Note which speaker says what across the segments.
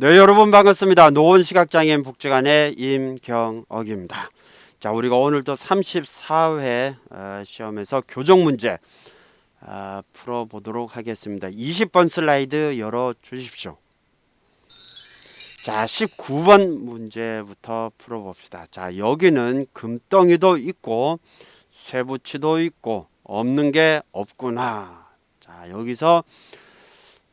Speaker 1: 네, 여러분 반갑습니다. 노원 시각장애인 복지관의 임경억입니다. 자, 우리가 오늘도 34회 어, 시험에서 교정 문제 어, 풀어보도록 하겠습니다. 20번 슬라이드 열어 주십시오. 자, 19번 문제부터 풀어봅시다. 자, 여기는 금덩이도 있고 쇠붙이도 있고 없는 게 없구나. 자, 여기서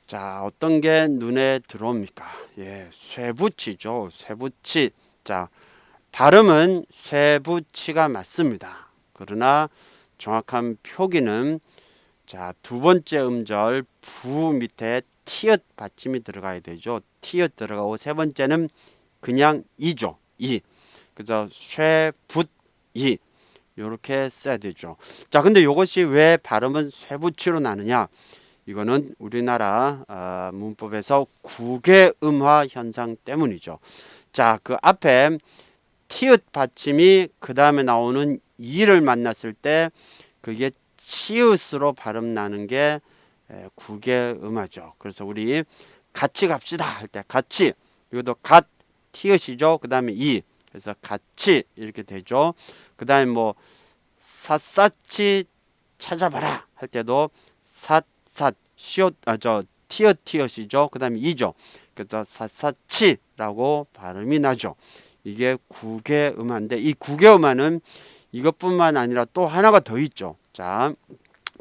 Speaker 1: 자, 어떤 게 눈에 들어옵니까? 예, 쇠붙이죠. 쇠붙이. 자, 발음은 쇠붙이가 맞습니다. 그러나 정확한 표기는 자, 두 번째 음절 부 밑에 티읕 받침이 들어가야 되죠. 티읕 들어가고 세 번째는 그냥 이죠. 이. 그래서 쇠붙이 이렇게 써야 되죠. 자, 근데 이것이 왜 발음은 쇠붙이로 나느냐? 이거는 우리나라 어, 문법에서 구개음화 현상 때문이죠. 자, 그 앞에 티읕 받침이 그 다음에 나오는 이를 만났을 때 그게 치읓으로 발음 나는 게 에, 구개음화죠. 그래서 우리 같이 갑시다 할 때 같이 이것도 갓 티읕이죠. 그 다음에 이 그래서 같이 이렇게 되죠. 그 다음에 뭐 샅샅이 찾아봐라 할 때도 삿 삿 시옷 아저 티읕 티읕이죠. 그 다음에 이죠. 그래서 샅샅이라고 발음이 나죠. 이게 구개음화인데 이 구개음화는 이것뿐만 아니라 또 하나가 더 있죠. 자,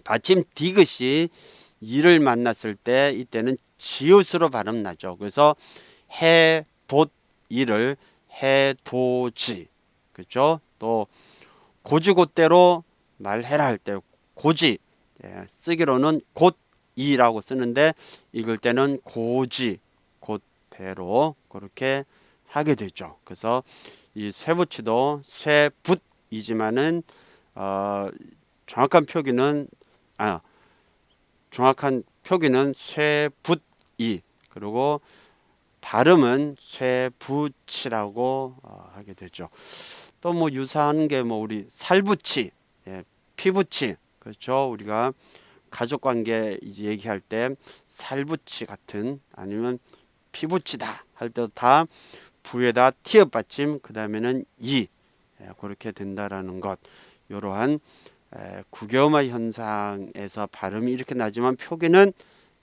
Speaker 1: 받침 디귿이 이를 만났을 때 이때는 지읒으로 발음 나죠. 그래서 해돛 이를 해도지 그렇죠? 또 고지곧대로 말해라 할 때 고지 예, 쓰기로는 곧 이라고 쓰는데 읽을 때는 고지 곧대로 그렇게 하게 되죠. 그래서 이 쇠붙이도 쇠붓이지만은 어, 정확한 표기는 아 정확한 표기는 쇠붓이 그리고 발음은 쇠붙이라고 어, 하게 되죠. 또 뭐 유사한 게 뭐 우리 살붙이, 예, 피붙이 그렇죠. 우리가 가족 관계 얘기할 때 살붙이 같은 아니면 피붙이다 할 때도 다 부에다 티읕 받침 그 다음에는 이 예, 그렇게 된다라는 것 이러한 구개음화 현상에서 발음이 이렇게 나지만 표기는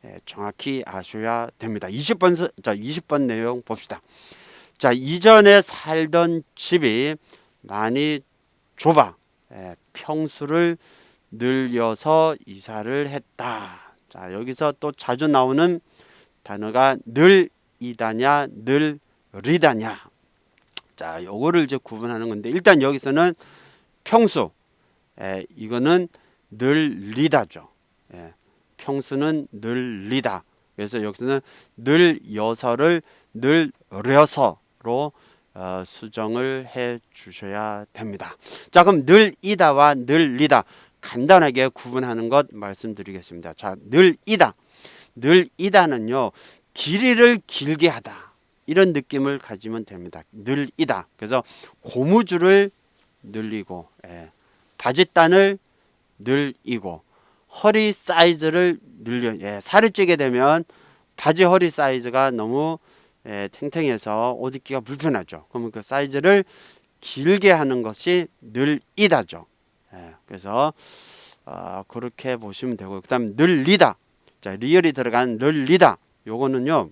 Speaker 1: 예, 정확히 아셔야 됩니다. 20번 자 20번 내용 봅시다. 자 이전에 살던 집이 많이 좁아 예, 평수를 늘려서 이사를 했다. 자 여기서 또 자주 나오는 단어가 늘이다냐 늘리다냐. 자 요거를 이제 구분하는 건데 일단 여기서는 평수 에, 이거는 늘리다죠. 예, 평수는 늘리다. 그래서 여기서는 늘여서를 늘려서로 어, 수정을 해 주셔야 됩니다. 자, 그럼 늘이다와 늘리다 간단하게 구분하는 것 말씀드리겠습니다. 자, 늘 이다. 늘 이다는요. 길이를 길게 하다. 이런 느낌을 가지면 됩니다. 늘 이다. 그래서 고무줄을 늘리고 예. 바짓단을 늘리고 허리 사이즈를 늘려 예, 살을 찌게 되면 바지 허리 사이즈가 너무 예, 탱탱해서 옷 입기가 불편하죠. 그러면 그 사이즈를 길게 하는 것이 늘이다죠. 예, 그래서 어, 그렇게 보시면 되고 그다음 늘리다. 자 리얼이 들어간 늘리다. 요거는요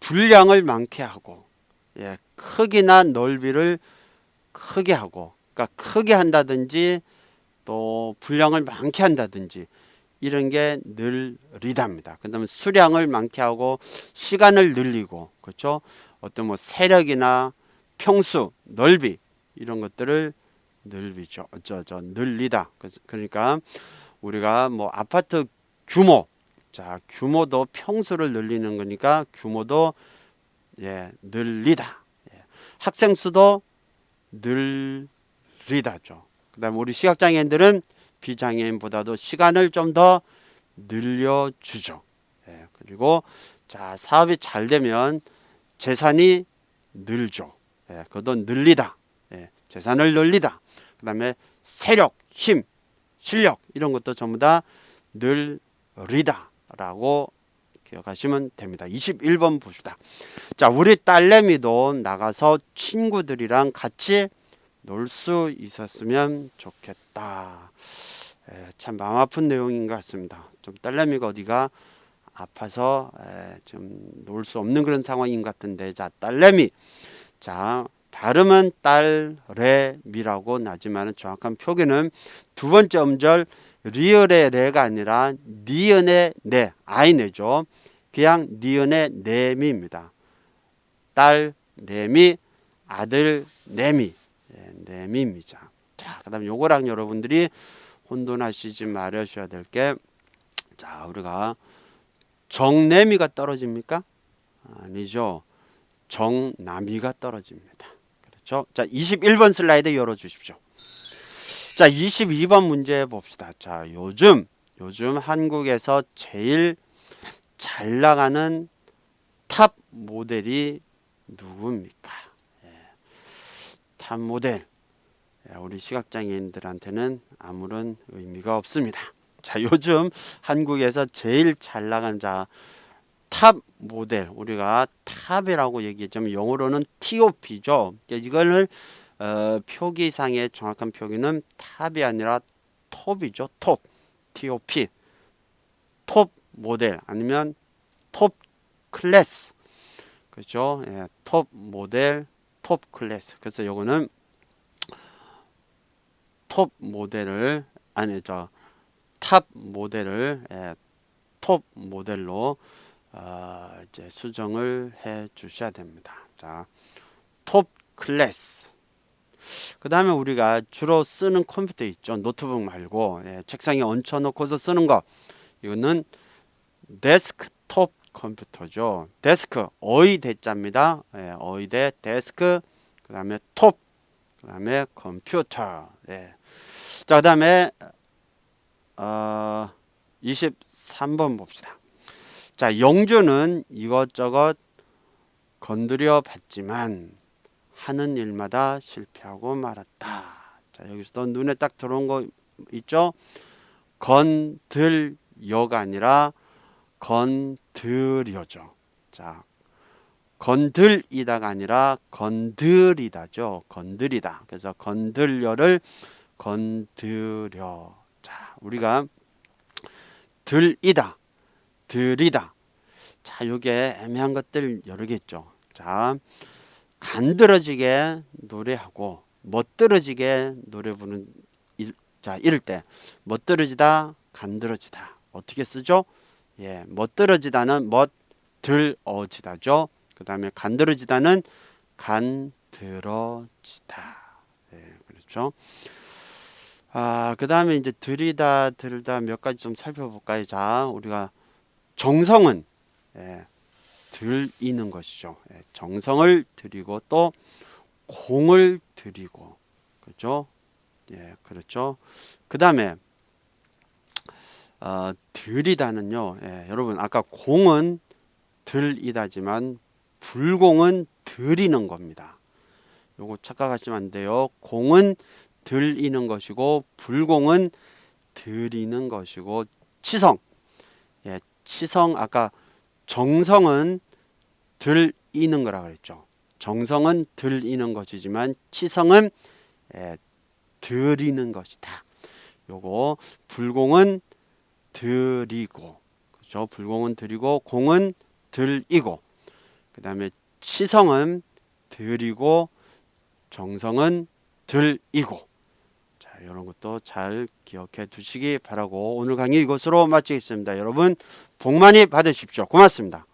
Speaker 1: 분량을 많게 하고 예, 크기나 넓이를 크게 하고 그러니까 크게 한다든지 또 분량을 많게 한다든지 이런 게 늘리답니다. 그다음에 수량을 많게 하고 시간을 늘리고 그렇죠? 어떤 뭐 세력이나 평수, 넓이 이런 것들을 늘리죠. 저, 저 늘리다. 그러니까 우리가 뭐 아파트 규모 자 규모도 평수를 늘리는 거니까 규모도 예 늘리다. 예. 학생 수도 늘리다죠. 그다음 우리 시각장애인들은 비장애인보다도 시간을 좀 더 늘려주죠. 예, 그리고 자 사업이 잘 되면 재산이 늘죠. 예, 그것도 늘리다. 예, 재산을 늘리다. 그다음에 세력, 힘, 실력 이런 것도 전부 다 늘리다라고 기억하시면 됩니다. 21번 봅시다. 자, 우리 딸내미도 나가서 친구들이랑 같이 놀 수 있었으면 좋겠다. 에, 참 마음 아픈 내용인 것 같습니다. 좀 딸내미가 어디가 아파서 좀 놀 수 없는 그런 상황인 것 같은데 자 딸내미 자 발음은 딸 레 미라고 나지만 정확한 표기는 두 번째 음절 리을의 레가 아니라 니은의 네 아이네죠. 그냥 니은의 네미입니다. 딸 네미 아들 네미 네, 네미입니다. 자 그 다음 요거랑 여러분들이 혼돈하시지 말으셔야 될 게 자 우리가 정내미가 떨어집니까? 아니죠. 정남이가 떨어집니다. 그렇죠? 자, 21번 슬라이드 열어 주십시오. 자, 22번 문제 봅시다. 자, 요즘 요즘 한국에서 제일 잘 나가는 탑 모델이 누굽니까? 예. 탑 모델. 예, 우리 시각장애인들한테는 아무런 의미가 없습니다. 자, 요즘 한국에서 제일 잘 나간 자, 탑 모델, 우리가 탑이라고 얘기했지만 영어로는 TOP죠. 이거를 어, 표기상의 정확한 표기는 탑이 아니라 톱이죠. 톱, TOP, 톱 모델 아니면 톱 클래스, 그렇죠? 예, 톱 모델, 톱 클래스. 그래서 요거는 톱 모델을 아니 저탑 모델을 예, 톱 모델로 어, 이제 수정을 해 주셔야 됩니다. 자, 톱 클래스. 그 다음에 우리가 주로 쓰는 컴퓨터 있죠. 노트북 말고 예, 책상에 얹혀놓고서 쓰는 거. 이거는 데스크톱 컴퓨터죠. 데스크 어이 대자입니다. 예, 어이 대 데스크. 그 다음에 톱. 그 다음에 컴퓨터. 예. 자, 그 다음에 어, 23번 봅시다. 자, 영주는 이것저것 건드려 봤지만 하는 일마다 실패하고 말았다. 자, 여기서도 눈에 딱 들어온 거 있죠? 건들여가 아니라 건드려죠. 자, 건들이다가 아니라 건드리다죠. 건드리다. 그래서 건들여를 건드려. 자, 우리가 들이다, 들이다. 자, 요게 애매한 것들 여러 개 있죠. 자, 간드러지게 노래하고 멋들어지게 노래 부르는 일, 자, 이럴 때 멋들어지다, 간드러지다. 어떻게 쓰죠? 예, 멋들어지다는 멋들어지다죠. 그 다음에 간드러지다는 간드러지다. 예, 그렇죠. 아, 그 다음에 이제 들이다, 들다 몇 가지 좀 살펴볼까요? 자, 우리가 정성은 예, 들이는 것이죠. 예, 정성을 들이고 또 공을 들이고, 그렇죠? 예, 그렇죠. 그 다음에 어, 들이다는요, 예, 여러분 아까 공은 들이다지만 불공은 들이는 겁니다. 요거 착각하시면 안 돼요. 공은 들이는 것이고 불공은 들이는 것이고 치성 예, 치성 아까 정성은 들이는 거라 그랬죠. 정성은 들이는 것이지만 치성은 예, 들이는 것이다. 요거 불공은 들이고 그렇죠. 불공은 들이고 공은 들이고 그다음에 치성은 들이고 정성은 들이고 이런 것도 잘 기억해 두시기 바라고 오늘 강의 이것으로 마치겠습니다. 여러분 복 많이 받으십시오. 고맙습니다.